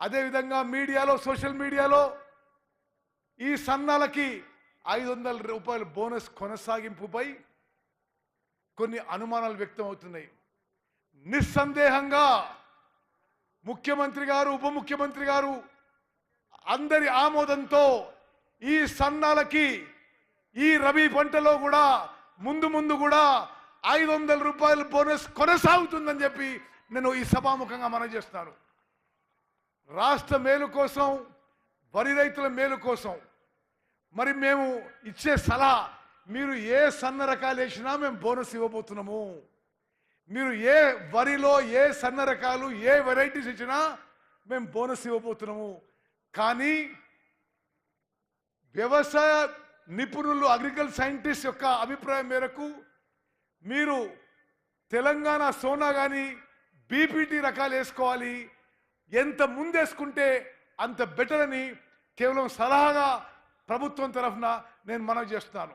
అదేవిధంగా మీడియాలో సోషల్ మీడియాలో ఈ సన్నాలకి ఐదు వందల రూపాయల బోనస్ కొనసాగింపుపై కొన్ని అనుమానాలు వ్యక్తం అవుతున్నాయి నిస్సందేహంగా ముఖ్యమంత్రి గారు ఉప ముఖ్యమంత్రి గారు అందరి ఆమోదంతో ఈ సన్నాలకి ఈ రబీ పంటలో కూడా ముందు ముందు కూడా ఐదు వందల రూపాయల బోనస్ కొనసాగుతుందని చెప్పి నేను ఈ సభాముఖంగా మనం చేస్తున్నాను. రాష్ట్ర మేలు కోసం వరి రైతుల మేలు కోసం. మరి మేము ఇచ్చే సలహా మీరు ఏ సన్న రకాలు వేసినా మేము బోనస్ ఇవ్వబోతున్నాము. మీరు ఏ వరిలో ఏ సన్న రకాలు ఏ వెరైటీస్ ఇచ్చినా మేము బోనస్ ఇవ్వబోతున్నాము. కానీ వ్యవసాయ నిపుణులు అగ్రికల్చర్ సైంటిస్ట్ యొక్క అభిప్రాయం మేరకు మీరు తెలంగాణ సోనా కానీ బీపీటీ రకాలు వేసుకోవాలి. ఎంత ముందేసుకుంటే అంత బెటర్ అని కేవలం సలహాగా ప్రభుత్వం తరఫున నేను మనవి చేస్తున్నాను.